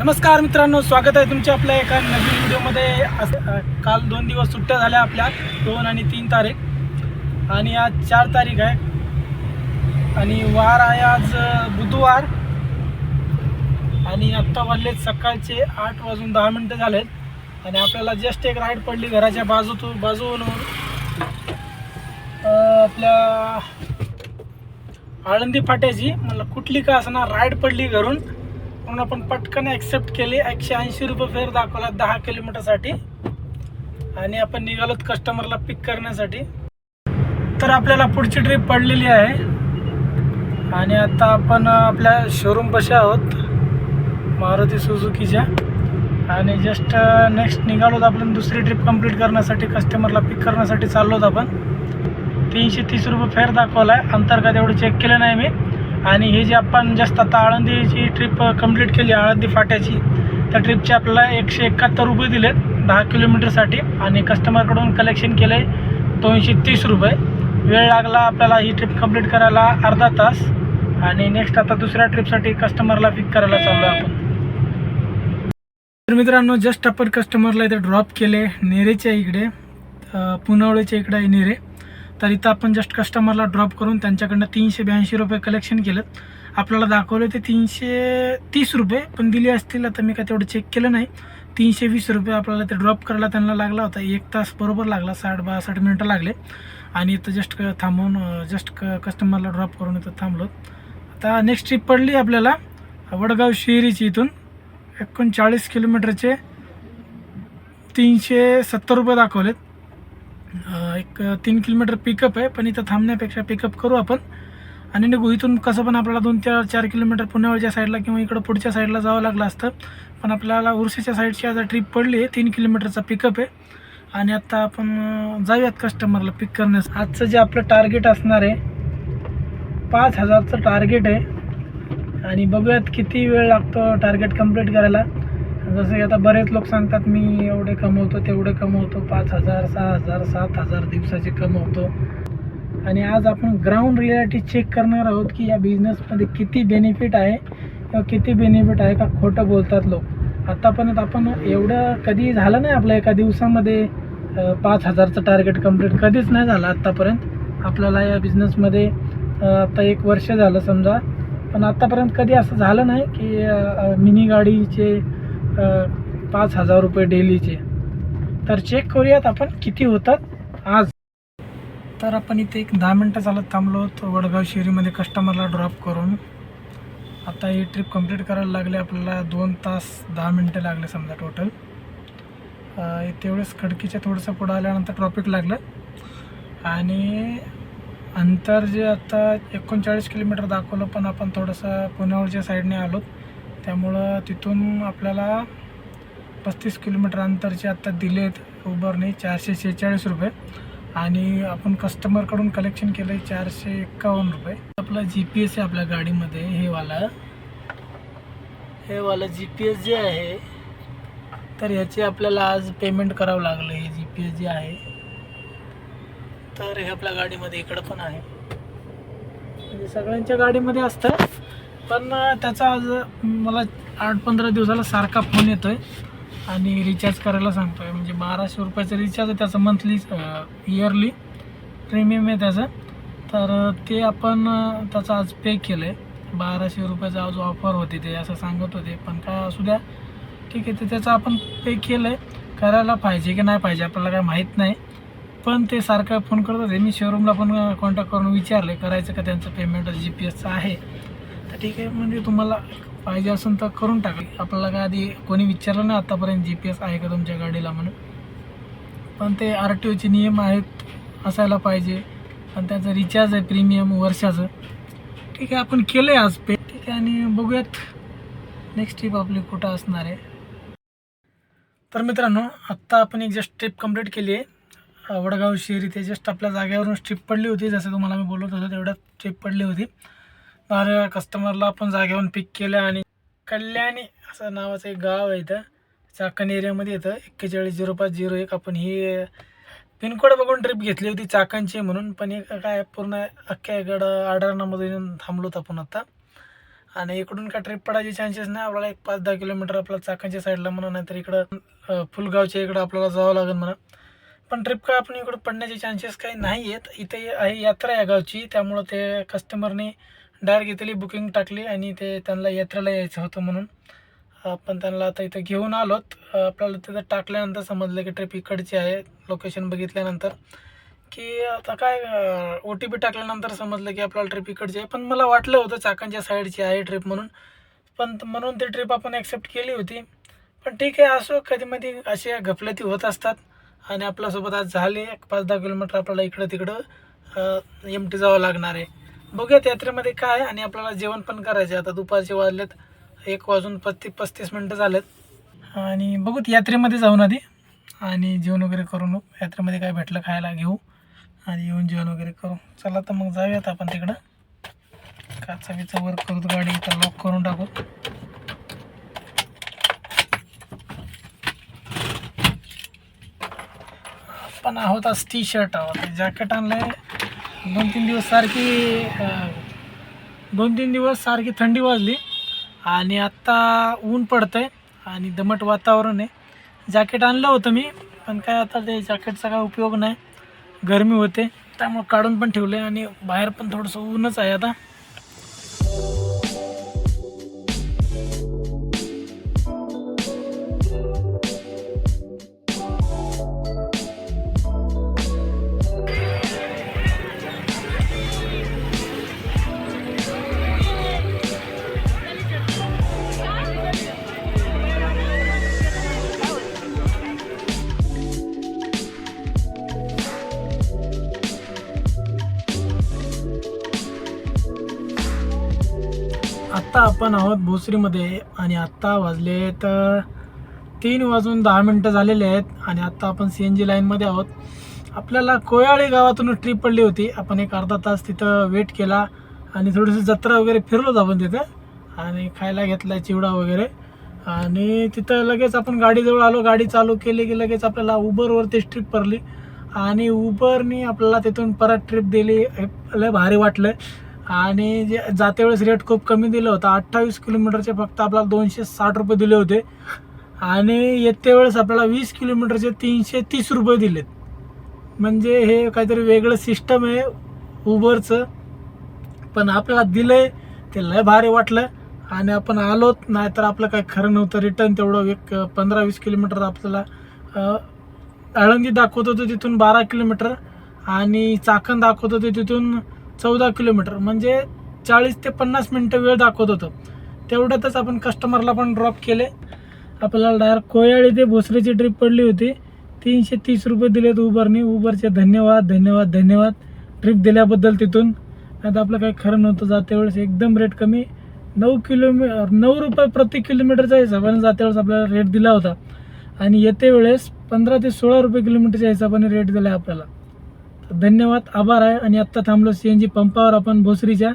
नमस्कार मित्रांनो स्वागत आहे तुमच्या आपल्या एका नवीन व्हिडिओमध्ये. काल दोन दिवस सुट्ट्या झाल्या आपल्या दोन आणि तीन तारीख. आणि आज चार तारीख आहे. आणि वार आहे आज बुधवार. आणि आत्ता वाजलेत सकाळचे आठ वाजून दहा मिनटं झालेत. आणि आपल्याला जस्ट एक राईड पडली घराच्या बाजूतून बाजूवरून. आपल्या आळंदी फाट्याची मला कुठली का असणार राईड पडली घरून. म्हणून आपण पटकन ॲक्सेप्ट केली. एकशे ऐंशी रुपये फेअर दाखवला दहा किलोमीटरसाठी. आणि आपण निघालोत कस्टमरला पिक करण्यासाठी. तर आपल्याला पुढची ट्रिप पडलेली आहे. आणि आता आपण आपल्या शोरूम पशी आहोत. मारुती सुझुकीच्या. आणि जस्ट नेक्स्ट निघालोत आपण दुसरी ट्रिप कंप्लीट करण्यासाठी कस्टमरला पिक करण्यासाठी चाललोत आपण. तीनशे तीस रुपये फेअर दाखवला आहे अंतर्गत एवढं चेक केलं नाही मी. आणि हे जे आपण जास्त आता आळंदीची ट्रिप कंप्लीट केली आळंदी फाट्याची त्या ट्रिपचे आपल्याला एकशे एकाहत्तर रुपये दिलेत दहा किलोमीटरसाठी आणि कस्टमरकडून कलेक्शन केलं आहे दोनशे तीस रुपये. वेळ लागला आपल्याला ही ट्रिप कंप्लीट करायला अर्धा तास. आणि नेक्स्ट आता दुसऱ्या ट्रिपसाठी कस्टमरला पिक करायला चाललो आपण. तर मित्रांनो जस्ट आपण कस्टमरला इथे ड्रॉप केले नेरेच्या इकडे अ, इकडे आहे नेरे. तर इथं आपण जस्ट कस्टमरला ड्रॉप करून त्यांच्याकडनं तीनशे ब्याऐंशी रुपये कलेक्शन केलं. आपल्याला दाखवलं ते तीनशे तीस रुपये पण दिले असतील आता मी काय तेवढं चेक केलं नाही. तीनशे वीस रुपये आपल्याला ते ड्रॉप करायला त्यांना लागला होता. एक तास बरोबर लागला साठ बासष्ट मिनटं लागले. आणि इथं जस्ट क- थांबवून जस्ट क कस्टमरला ड्रॉप करून इथं थांबलो. आता नेक्स्ट ट्रिप पडली आपल्याला वडगाव शिरीची इथून. एकोणचाळीस किलोमीटरचे तीनशे सत्तर रुपये दाखवलेत. एक तीन किलोमीटर पिकअप आहे पण इथं थांबण्यापेक्षा पिकअप करू आपण. आणि निघू इथून कसं पण आपल्याला दोन चार चार किलोमीटर पुण्यावरच्या साईडला किंवा इकडं पुढच्या साईडला जावं लागलं असतं. पण आपल्याला उर्सेच्या साईडची आता ट्रिप पडली आहे तीन किलोमीटरचा पिकअप आहे. आणि आता आपण जाऊयात कस्टमरला पिक करण्यास. आजचं जे आपलं टार्गेट असणार आहे पाच हजारचं टार्गेट आहे. आणि बघूयात किती वेळ लागतो टार्गेट कंप्लीट करायला. जसं की आता बरेच लोक सांगतात मी एवढे कमवतो तेवढे कमवतो पाच हजार सहा हजार सात हजार दिवसाचे कमवतो. आणि आज आपण ग्राउंड रियालिटी चेक करणार आहोत की या बिझनेसमध्ये किती बेनिफिट आहे किंवा किती बेनिफिट आहे का खोटं बोलतात लोक. आत्तापर्यंत आपण एवढं कधी झालं नाही आपलं एका दिवसामध्ये पाच हजारचं टार्गेट कंप्लीट कधीच नाही झालं आत्तापर्यंत आपल्याला या बिझनेसमध्ये आत्ता एक वर्ष झालं समजा. पण आत्तापर्यंत कधी असं झालं नाही की मिनी गाडीचे पाच हजार रुपये डेलीचे. तर चेक करूयात आपण किती होतात आज. तर आपण इथे एक दहा मिनटं चालत थांबलो होतो वडगाव शिरीमध्ये कस्टमरला ड्रॉप करून. आता ही ट्रिप कंप्लीट करायला लागली आपल्याला दोन तास दहा मिनटं लागले समजा टोटल तेवढेच खडकीच्या थोडंसं पुढं आल्यानंतर ट्रॉफिक लागलं. आणि अंतर जे आता एकोणचाळीस किलोमीटर दाखवलं पण आपण थोडंसं पुण्यावरच्या साईडने आलो त्यामुळं तिथून आपल्याला पस्तीस किलोमीटर अंतरचे आत्ता दिले आहेत उबरने चारशे शेहेचाळीस रुपये. आणि आपण कस्टमरकडून कलेक्शन केलं आहे चारशे एक्कावन्न रुपये. आपला जी पी एस आहे आपल्या गाडीमध्ये हे वाला. हे वाला जी पी एस जे आहे तर ह्याचे आपल्याला आज पेमेंट करावं लागलं हे जी पी एस जे आहे. तर हे आपल्या गाडीमध्ये इकडं पण आहे. म्हणजे सगळ्यांच्या गाडीमध्ये असतं. पण त्याचा आज मला आठ पंधरा दिवसाला सारखा फोन येतोय आणि रिचार्ज करायला सांगतोय. म्हणजे बाराशे रुपयाचं रिचार्ज आहे त्याचं मंथली इयरली प्रीमियम आहे त्याचं. तर ते आपण त्याचं आज पे केलं आहे बाराशे रुपयाचा आज ऑफर होती ते असं सांगत होते. पण काय असू द्या ठीक आहे ते त्याचं आपण पे केलं आहे करायला पाहिजे की नाही पाहिजे आपल्याला काय माहीत नाही. पण ते सारखं फोन करत होते. मी शोरूमला पण कॉन्टॅक्ट करून विचारले करायचं का त्यांचं पेमेंट जी पी एसचं आहे. तर ठीक आहे म्हणजे तुम्हाला पाहिजे असेल तर करून टाका. आपल्याला काय आधी कोणी विचारलं नाही आतापर्यंत जी पी एस आहे का तुमच्या गाडीला म्हणून. पण ते आर टी ओचे नियम आहेत असायला पाहिजे. पण त्याचं रिचार्ज आहे प्रीमियम वर्षाचं. ठीक आहे आपण केलं आहे आज पे ठीक आहे आणि बघूयात नेक्स्ट ट्रिप आपली कुठं असणार आहे. तर मित्रांनो आत्ता आपण एक जस्ट ट्रिप कंप्लीट केली आहे. वडगाव शहर इथे जस्ट आपल्या जागेवरून ट्रिप पडली होती. जसं तुम्हाला मी बोलत होतो तेवढ्यात ट्रिप पडली होती. माझ्या कस्टमरला आपण जागेवरून पिक केलं आणि कल्याणी असं नावाचं एक गाव आहे इथं. चाकण एरियामध्ये येतं एक्केचाळीस झिरो पाच झिरो एक आपण ही पिनकोड बघून ट्रिप घेतली होती चाकणची म्हणून. पण एक काय पूर्ण अख्ख्या गड आडारणामध्ये येऊन थांबलो होतो आपण आता. आणि इकडून काय ट्रिप पडायचे चान्सेस नाही. आपल्याला एक पाच दहा किलोमीटर आपल्याला चाकणच्या साईडला म्हणा नाहीतर इकडं फुलगावच्या इकडं आपल्याला जावं लागेल म्हणा. पण ट्रिप काय आपण इकडं पडण्याचे चान्सेस काही नाही आहेत इथे आहे यात्रा या गावची. त्यामुळं ते कस्टमरने डायरेक्ट इथली बुकिंग टाकली आणि ते त्यांना यात्रेला यायचं होतं म्हणून. आपण त्यांना आता इथं घेऊन आलोत. आपल्याला तिथं टाकल्यानंतर समजलं की ट्रिप इकडची आहे लोकेशन बघितल्यानंतर. की आता काय ओ टी पी टाकल्यानंतर समजलं की आपल्याला ट्रिप इकडची आहे. पण मला वाटलं होतं चाकांच्या साईडची आहे ट्रिप म्हणून. पण म्हणून ती ट्रिप आपण ॲक्सेप्ट केली होती. पण ठीक आहे असो कधीमधी अशा गफलती होत असतात. आणि आपल्यासोबत आज झाले एक पाच दहा किलोमीटर आपल्याला इकडं तिकडं एम टी जावं लागणार आहे. बघूयात यात्रेमध्ये काय आणि आपल्याला जेवण पण करायचं आहे आता दुपारचे वाजलेत. एक वाजून पस्तीस पस्तीस मिनटं झालेत. आणि बघूत यात्रेमध्ये जाऊन आधी. आणि जेवण वगैरे करून यात्रेमध्ये काय भेटलं खायला घेऊ. आणि येऊन जेवण वगैरे करू. चला तर मग जाऊयात आपण तिकडं. काचा बिचा वर करू गाडी इथं लॉक करून टाकू. पण आहोत आज टी शर्ट आहोत जॅकेट आणलंय. दोन तीन दिवस सारखी दोन तीन दिवस सारखी थंडी वाजली आणि आत्ता ऊन पडतं आहे आणि दमट वातावरण आहे. जॅकेट आणलं होतं मी पण काय आता ते जॅकेटचा काय उपयोग नाही. गरमी होते त्यामुळं काढून पण ठेवले आणि बाहेर पण थोडंसं ऊनच आहे आता. आत्ता आपण आहोत भोसरीमध्ये आणि आत्ता वाजले तर तीन वाजून दहा मिनटं झालेले आहेत आणि आत्ता आपण सी एन जी लाईनमध्ये आहोत. आपल्याला कोयाळे गावातून ट्रिप पडली होती. आपण एक अर्धा तास तिथं वेट केला आणि थोडीशी जत्रा वगैरे फिरलोच आपण तिथं आणि खायला घेतला चिवडा वगैरे. आणि तिथं लगेच आपण गाडीजवळ आलो. गाडी चालू केली की लगेच आपल्याला उबरवरतीच ट्रिप पडली. आणि उबरनी आपल्याला तिथून परत ट्रिप दिली. लय भारी वाटलं. आणि जे जाते वेळेस रेट खूप कमी दिलं होतं. अठ्ठावीस किलोमीटरचे फक्त आपल्याला दोनशे साठ रुपये दिले होते. आणि येते वेळेस आपल्याला वीस किलोमीटरचे तीनशे तीस रुपये दिलेत. म्हणजे हे काहीतरी वेगळं सिस्टम आहे उबरचं पण आपल्याला दिलं आहे ते लय भारी वाटलं. आणि आपण आलोत नाहीतर आपलं काय खरं नव्हतं रिटर्न तेवढं एक पंधरा वीस किलोमीटर आपल्याला अं, आळंदी दाखवत होतं तिथून बारा किलोमीटर. आणि चाकण दाखवत होते तिथून चौदा किलोमीटर म्हणजे चाळीस ते पन्नास मिनटं वेळ दाखवत होतं. तेवढ्यातच आपण कस्टमरला पण ड्रॉप केले. आपल्याला डायरेक्ट कोयाळी ते भोसरीची ट्रिप पडली होती. तीनशे तीस रुपये दिलेत उबरने. उबरचे धन्यवाद धन्यवाद धन्यवाद. ट्रिप दिल्याबद्दल तिथून. आता आपलं काही खरं नव्हतं जाते वेळेस एकदम रेट कमी. नऊ किलोमी नऊ रुपये प्रति किलोमीटरच्या हिशोबाने जाते वेळेस आपल्याला रेट दिला होता. आणि येते वेळेस पंधरा ते सोळा रुपये किलोमीटरच्या हिशोबाने रेट दिला आहे आपल्याला. धन्यवाद आभार आहे. आणि आत्ता थांबलो सी एन जी पंपावर. आपण भोसरीच्या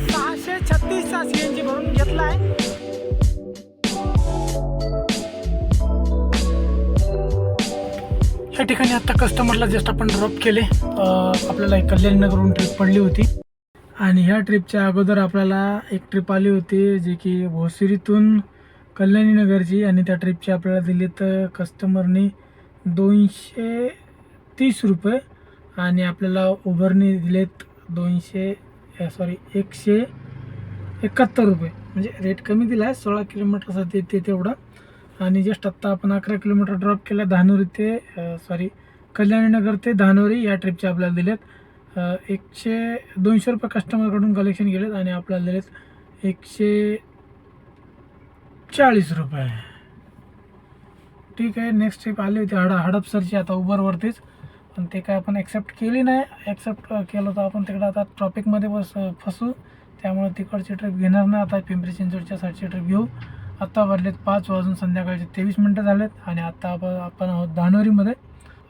सहाशे छत्तीसचा सी एन जी भरून घेतला आहे या ठिकाणी आता कस्टमरला जस्ट आपण ड्रॉप केले. आपल्याला एक कल्याण नगरहून ट्रिप पडली होती. आणि ह्या ट्रिपच्या अगोदर आपल्याला एक ट्रिप आली होती जे की भोसरीतून कल्याणी नगरची आणि त्या ट्रिपची आपल्याला दिलीत तर कस्टमरनी दोनशे तीस रुपये आणि आपल्याला उबरने दिलेत दोनशे सॉरी एकशे एकाहत्तर रुपये. म्हणजे रेट कमी दिला आहे सोळा किलोमीटरसाठी ते तेवढा. आणि जस्ट आत्ता आपण अकरा किलोमीटर ड्रॉप केला धानोरी ते सॉरी कल्याणीनगर ते धानोरी या ट्रिपचे आपल्याला दिलेत. एकशे दोनशे रुपये कस्टमरकडून कलेक्शन केलेत आणि आपल्याला दिलेत एकशे चाळीस रुपये. ठीक आहे नेक्स्ट ट्रिप आली होती हड हडपसरची आता उबरवरतीच पण ते काय आपण ॲक्सेप्ट केली नाही. ॲक्सेप्ट केलं तर आपण तिकडं आता ट्रॉपिकमध्ये बस फसू. त्यामुळे तिकडची ट्रिप घेणार नाही आता. पिंपरी चिंचवडच्या साईडची ट्रिप घेऊ. आत्ता वाजलेत पाच वाजून संध्याकाळचे तेवीस मिनटं झालेत. आणि आत्ता आपण आपण आहोत धानोरीमध्ये.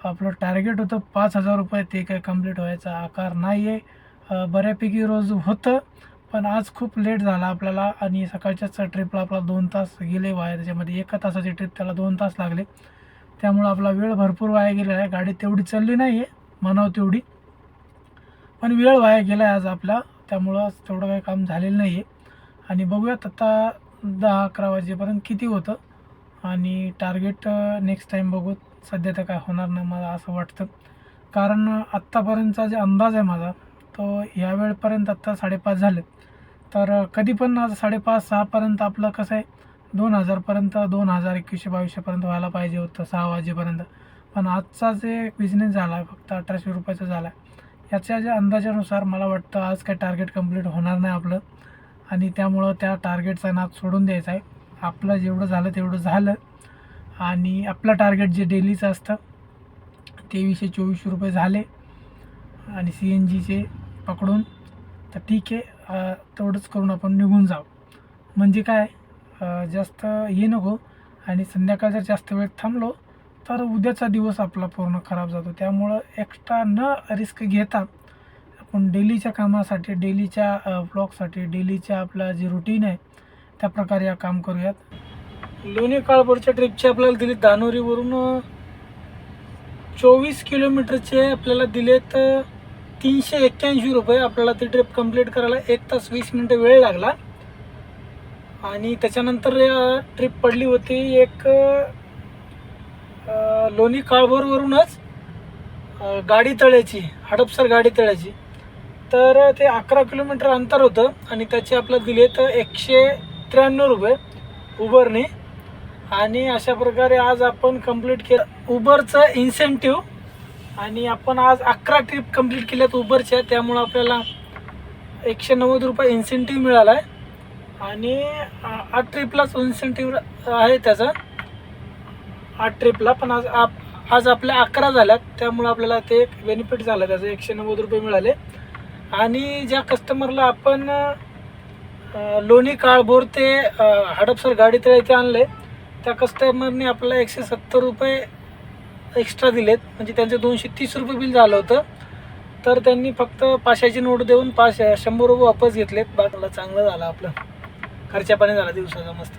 आपलं टार्गेट होतं पाच हजार रुपये. ते काय कंप्लीट व्हायचा आकार नाही आहे बऱ्यापैकी रोज होतं. पण आज खूप लेट झाला आपल्याला आणि सकाळच्याच ट्रिपला आपला दोन तास गेले वाया त्याच्यामध्ये एका तासाची ट्रिप त्याला दोन तास लागले. त्यामुळं आपला वेळ भरपूर वाया गेलेला आहे. गाडी तेवढी चालली नाही आहे म्हणावं तेवढी. पण वेळ वाया गेला आहे आज आपला त्यामुळं तेवढं काही काम झालेलं नाही आहे आणि बघूयात आता दहा अकरा वाजेपर्यंत किती होतं आणि टार्गेट नेक्स्ट टाईम बघू. सध्या तर काय होणार नाही मला असं वाटतं. कारण आत्तापर्यंतचा जे अंदाज आहे माझा तो या वेळपर्यंत आत्ता साडेपाच झाले. तर कधी पण आज साडेपाच सहापर्यंत आपलं कसं आहे दोन हजारपर्यंत दोन हजार एकवीसशे बावीसशेपर्यंत व्हायला पाहिजे होतं सहा वाजेपर्यंत. पण आजचा जे बिझनेस झाला आहे फक्त अठराशे रुपयाचा झाला आहे याच्या ज्या अंदाजानुसार मला वाटतं आज काय टार्गेट कंप्लीट होणार नाही आपलं. आणि त्यामुळं त्या टार्गेटचा नाद सोडून द्यायचा आहे. आपलं जेवढं झालं तेवढं झालं. आणि आपलं टार्गेट जे डेलीचं असतं तेवीसशे चोवीसशे रुपये झाले. आणि सी एन जीचे पकडून तर ठीक आहे तेवढंच करून आपण निघून जाऊ. म्हणजे काय जास्त हे नको. आणि संध्याकाळ जर जास्त वेळ थांबलो तर उद्याचा दिवस आपला पूर्ण खराब जातो. त्यामुळं एक्स्ट्रा न रिस्क घेता आपण डेलीच्या कामासाठी डेलीच्या ब्लॉगसाठी डेलीच्या आपला जे रुटीन आहे त्या प्रकारे या काम करूयात. लोणी काळभोरच्या ट्रिपचे आपल्याला दिली दानोरीवरून चोवीस किलोमीटरचे आपल्याला दिलेत तीनशे एक्क्याऐंशी रुपये आपल्याला ती ट्रिप कंप्लीट करायला एक तास वीस मिनटं वेळ लागला. आणि त्याच्यानंतर ट्रिप पडली होती एक लोणी काळभोरवरूनच गाडी तळ्याची हडपसर गाडी तळ्याची. तर ते अकरा किलोमीटर अंतर होतं आणि त्याची आपल्याला दिले तर एकशे त्र्याण्णव रुपये उबरने आणि अशा प्रकारे आज आपण कंप्लीट केलं. उबरचं इन्सेंटिव्ह आणि आपण आज अकरा ट्रिप कंप्लीट केल्यात उबरच्या त्यामुळं आपल्याला एकशे नव्वद रुपये इन्सेंटिव्ह मिळाला आहे आणि आठ ट्रिपलाच इन्सेंटिव्ह आहे त्याचा. आठ ट्रिपला पण आज आप आज आपल्या अकरा झाल्यात त्यामुळं आपल्याला ते एक बेनिफिट झालं त्याचं एकशे नव्वद रुपये मिळाले. आणि ज्या कस्टमरला आपण लोणी काळभोर ते हडपसर गाडी तळे इथे आणले त्या कस्टमरने आपल्याला एकशे सत्तर रुपये एक्स्ट्रा दिलेत. म्हणजे त्यांचं दोनशे तीस रुपये बिल झालं होतं. तर त्यांनी फक्त पाचशेची नोट देऊन पाच शंभर रुपये वापस घेतलेत. बाकीला चांगलं झालं आपलं. खर्चा पाणी झाला दिवसाचा मस्त.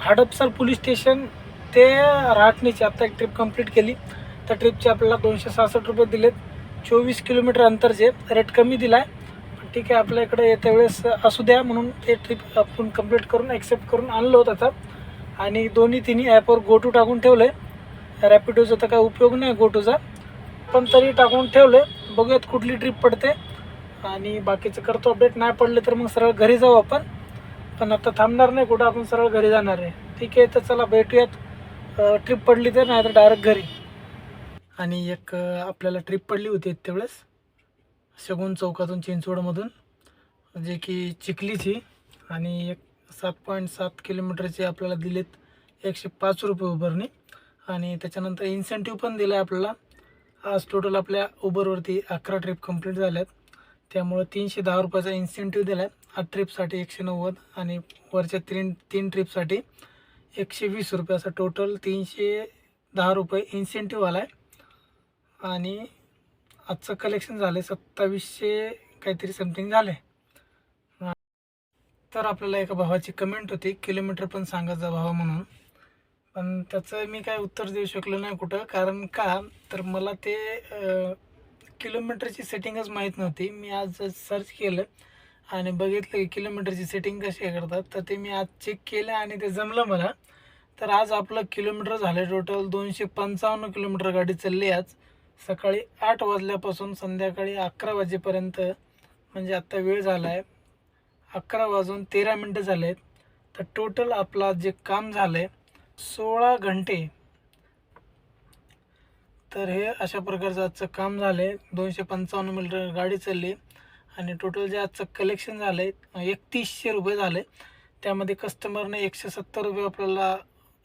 हडपसर पोलीस स्टेशन ते राहटणीची आत्ता एक ट्रिप कंप्लीट केली. त्या ट्रिपचे आपल्याला दोनशे सहासष्ट रुपये दिलेत. चोवीस किलोमीटर अंतरचे. रेट कमी दिला आहे पण ठीक आहे आपल्या इकडे येत्या वेळेस असू द्या म्हणून ते ट्रिप आपण कंप्लीट करून ॲक्सेप्ट करून आणलं होतं आता. आणि दोन्ही तिन्ही ॲपवर गोटू टाकून ठेवलं आहे रॅपिडोचा तर काही उपयोग नाही गोटोचा. पण तरी टाकून ठेवलं. आहे बघूयात कुठली ट्रिप पडते. आणि बाकीचं करतो अपडेट नाही पडले तर मग सरळ घरी जाऊ आपण. पण आता थांबणार नाही. कुठं आपण सरळ घरी जाणार आहे. ठीक आहे तर चला भेटूयात. ट्रिप पडली तर नाही तर डायरेक्ट घरी. आणि एक आपल्याला ट्रिप पडली होती त्यावेळेस. शगुन चौकातून चिंचवडमधून. जे की चिखलीची. आणि एक सात पॉईंट सात किलोमीटरचे आपल्याला दिलेत एकशे पाच रुपये उभारणी. आणि त्याच्यानंतर इन्सेंटिव्ह पण दिला आहे आपल्याला. आज टोटल आपल्या उबरवरती अकरा ट्रिप कंप्लीट झाल्यात. त्यामुळं तीनशे दहा रुपयाचा इन्सेंटिव्ह दिला आहे आठ ट्रिपसाठी एकशे नव्वद आणि वरच्या तीन तीन ट्रिपसाठी एकशे वीस रुपये. टोटल तीनशे दहा रुपये इन्सेंटिव्ह आला आहे आणि आजचं कलेक्शन झालं आहे सत्तावीसशे काहीतरी समथिंग झाले तर आपल्याला एका भावाची कमेंट होती. किलोमीटर पण सांगायचा भावा म्हणून. पण त्याचं मी काय उत्तर देऊ शकलो नाही कुठं. कारण का? तर मला ते किलोमीटरची सेटिंगच माहीत नव्हती. मी आज सर्च केलं आणि बघितलं की किलोमीटरची सेटिंग कशी करतात. तर ते मी आज चेक केलं आणि ते जमलं मला. तर आज आपलं किलोमीटर झालं टोटल दोनशे पंचावन्न किलोमीटर गाडी चालली आज. सकाळी आठ वाजल्यापासून संध्याकाळी अकरा वाजेपर्यंत म्हणजे आत्ता वेळ झाला आहे अकरा वाजून तेरा मिनटं झाले आहेत तर टोटल आपला जे काम झालं आहे सोळा घंटे. तर हे अशा प्रकारचं आजचं काम झालं आहे दोनशे पंचावन्न मीटर गाडी चालली. आणि टोटल जे आजचं कलेक्शन झालं आहे एकतीसशे रुपये झाले त्यामध्ये कस्टमरने एकशे सत्तर रुपये आपल्याला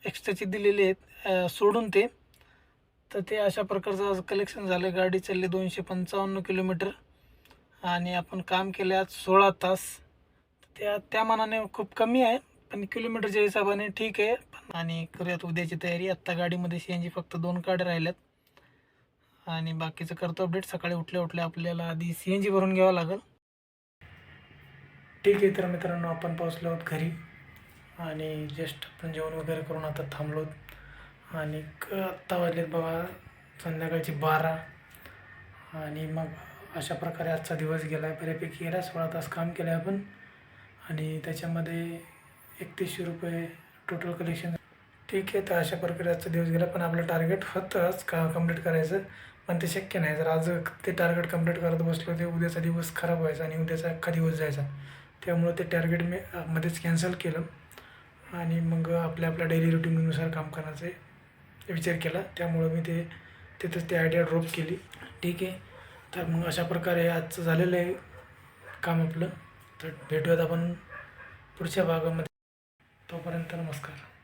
एक्स्ट्राचे दिलेले आहेत सोडून ते. तर ते अशा प्रकारचं आज कलेक्शन झालं गाडी चालली दोनशे पंचावन्न किलोमीटर. आणि आपण काम केले आज सोळा तास. त्या त्या मानाने खूप कमी आहे. पण किलोमीटरच्या हिशोबाने ठीक आहे. पण आणि करूयात उद्याची तयारी. आत्ता गाडीमध्ये सी एन जी फक्त दोन गाड्या राहिल्यात. आणि बाकीचं करतो अपडेट सकाळी उठल्या उठल्या आपल्याला आधी सी एन जी भरून घ्यावं लागेल. ठीक आहे तर मित्रांनो आपण पोहोचलो आहोत घरी. आणि जस्ट आपण जेवण वगैरे करून आता थांबलो आहोत. आणि आत्ता वाजलेत बघा संध्याकाळची बारा. आणि मग अशा प्रकारे आजचा दिवस गेला आहे बऱ्यापैकी गेला सोळा तास काम केलं आहे आपण. आणि त्याच्यामध्ये एकतीसशे रुपये टोटल कलेक्शन ठीक आहे तर अशा प्रकारे आजचा दिवस गेला. पण आपलं टार्गेट होतंच का कंप्लीट करायचं? पण ते शक्य नाही. जर आज ते टार्गेट कंप्लीट करत बसलो ते उद्याचा दिवस खराब व्हायचा आणि उद्याचा अख्खा दिवस जायचा. त्यामुळं ते टार्गेट मी मध्येच कॅन्सल केलं. आणि मग आपल्या आपल्या डेली रुटीननुसार काम करण्याचे विचार केला. त्यामुळं मी ते तिथंच ती आयडिया ड्रॉप केली. ठीक आहे. तर मग अशा प्रकारे आजचं झालेलं आहे काम आपलं. तर भेटूयात आपण पुढच्या भागामध्ये. तोपर्यंत नमस्कार.